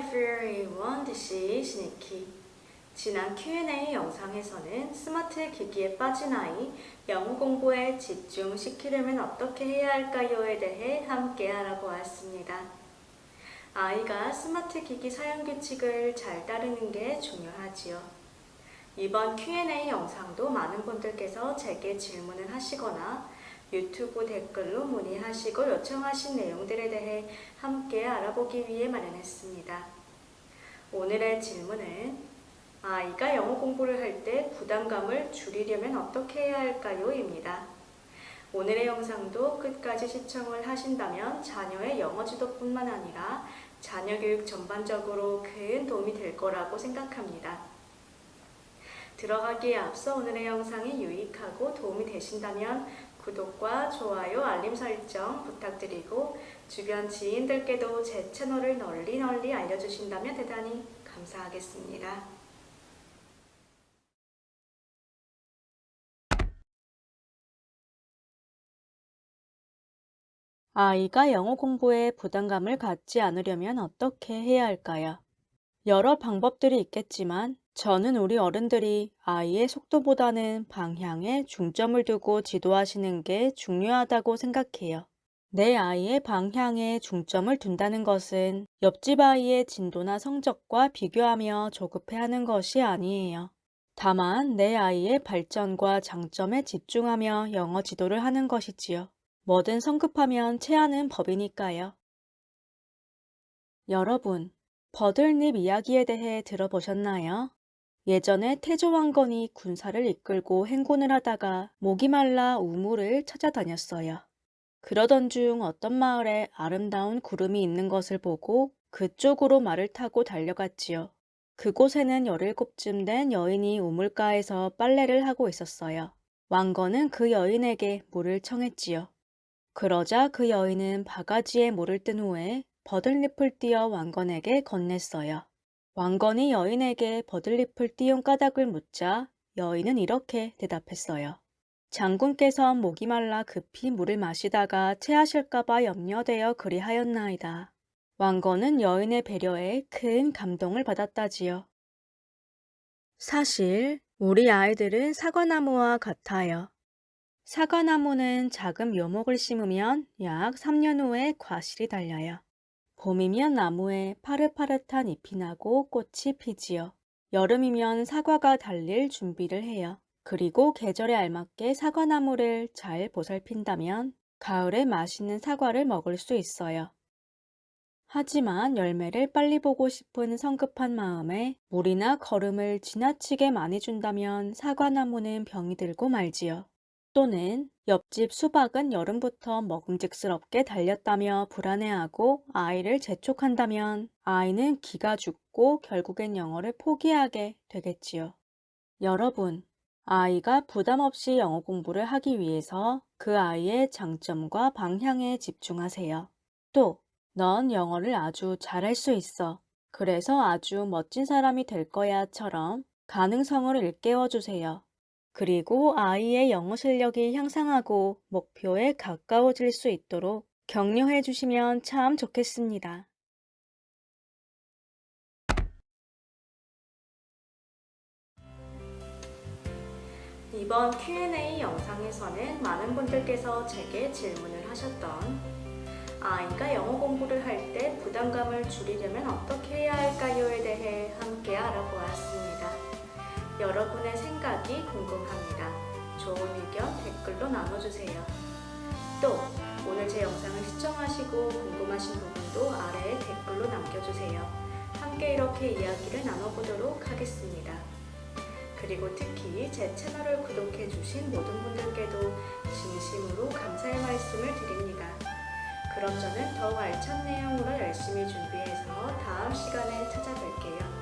everyone, this is Nikki. 지난 Q&A 영상에서는 스마트 기기에 빠진 아이 영어 공부에 집중시키려면 어떻게 해야 할까요에 대해 함께 알아보았습니다. 아이가 스마트 기기 사용 규칙을 잘 따르는 게 중요하지요. 이번 Q&A 영상도 많은 분들께서 제게 질문을 하시거나 유튜브 댓글로 문의하시고 요청하신 내용들에 대해 함께 알아보기 위해 마련했습니다. 오늘의 질문은 아이가 영어 공부를 할 때 부담감을 줄이려면 어떻게 해야 할까요? 입니다. 오늘의 영상도 끝까지 시청을 하신다면 자녀의 영어 지도뿐만 아니라 자녀 교육 전반적으로 큰 도움이 될 거라고 생각합니다. 들어가기에 앞서 오늘의 영상이 유익하고 도움이 되신다면 구독과 좋아요, 알림 설정 부탁드리고 주변 지인들께도 제 채널을 널리 널리 알려주신다면 대단히 감사하겠습니다. 아이가 영어 공부에 부담감을 갖지 않으려면 어떻게 해야 할까요? 여러 방법들이 있겠지만 저는 우리 어른들이 아이의 속도보다는 방향에 중점을 두고 지도하시는 게 중요하다고 생각해요. 내 아이의 방향에 중점을 둔다는 것은 옆집 아이의 진도나 성적과 비교하며 조급해하는 것이 아니에요. 다만 내 아이의 발전과 장점에 집중하며 영어 지도를 하는 것이지요. 뭐든 성급하면 체하는 법이니까요. 여러분, 버들잎 이야기에 대해 들어보셨나요? 예전에 태조 왕건이 군사를 이끌고 행군을 하다가 목이 말라 우물을 찾아다녔어요. 그러던 중 어떤 마을에 아름다운 구름이 있는 것을 보고 그쪽으로 말을 타고 달려갔지요. 그곳에는 열일곱쯤 된 여인이 우물가에서 빨래를 하고 있었어요. 왕건은 그 여인에게 물을 청했지요. 그러자 그 여인은 바가지에 물을 뜬 후에 버들잎을 띄어 왕건에게 건넸어요. 왕건이 여인에게 버들잎을 띄운 까닭을 묻자 여인은 이렇게 대답했어요. 장군께서 목이 말라 급히 물을 마시다가 체하실까봐 염려되어 그리하였나이다. 왕건은 여인의 배려에 큰 감동을 받았다지요. 사실 우리 아이들은 사과나무와 같아요. 사과나무는 작은 묘목을 심으면 약 3년 후에 과실이 달려요. 봄이면 나무에 파릇파릇한 잎이 나고 꽃이 피지요. 여름이면 사과가 달릴 준비를 해요. 그리고 계절에 알맞게 사과나무를 잘 보살핀다면 가을에 맛있는 사과를 먹을 수 있어요. 하지만 열매를 빨리 보고 싶은 성급한 마음에 물이나 거름을 지나치게 많이 준다면 사과나무는 병이 들고 말지요. 또는 옆집 수박은 여름부터 먹음직스럽게 달렸다며 불안해하고 아이를 재촉한다면 아이는 기가 죽고 결국엔 영어를 포기하게 되겠지요. 여러분, 아이가 부담 없이 영어 공부를 하기 위해서 그 아이의 장점과 방향에 집중하세요. 또, 넌 영어를 아주 잘할 수 있어. 그래서 아주 멋진 사람이 될 거야처럼 가능성을 일깨워 주세요. 그리고 아이의 영어 실력이 향상하고 목표에 가까워질 수 있도록 격려해 주시면 참 좋겠습니다. 이번 Q&A 영상에서는 많은 분들께서 제게 질문을 하셨던 아이가 영어 공부를 할 때 부담감을 줄이려면 어떻게 해야 할까요에 대해 함께 알아보았습니다. 여러분의 생각이 궁금합니다. 좋은 의견 댓글로 나눠주세요. 또 오늘 제 영상을 시청하시고 궁금하신 부분도 아래에 댓글로 남겨주세요. 함께 이렇게 이야기를 나눠보도록 하겠습니다. 그리고 특히 제 채널을 구독해주신 모든 분들께도 진심으로 감사의 말씀을 드립니다. 그럼 저는 더욱 알찬 내용으로 열심히 준비해서 다음 시간에 찾아뵐게요.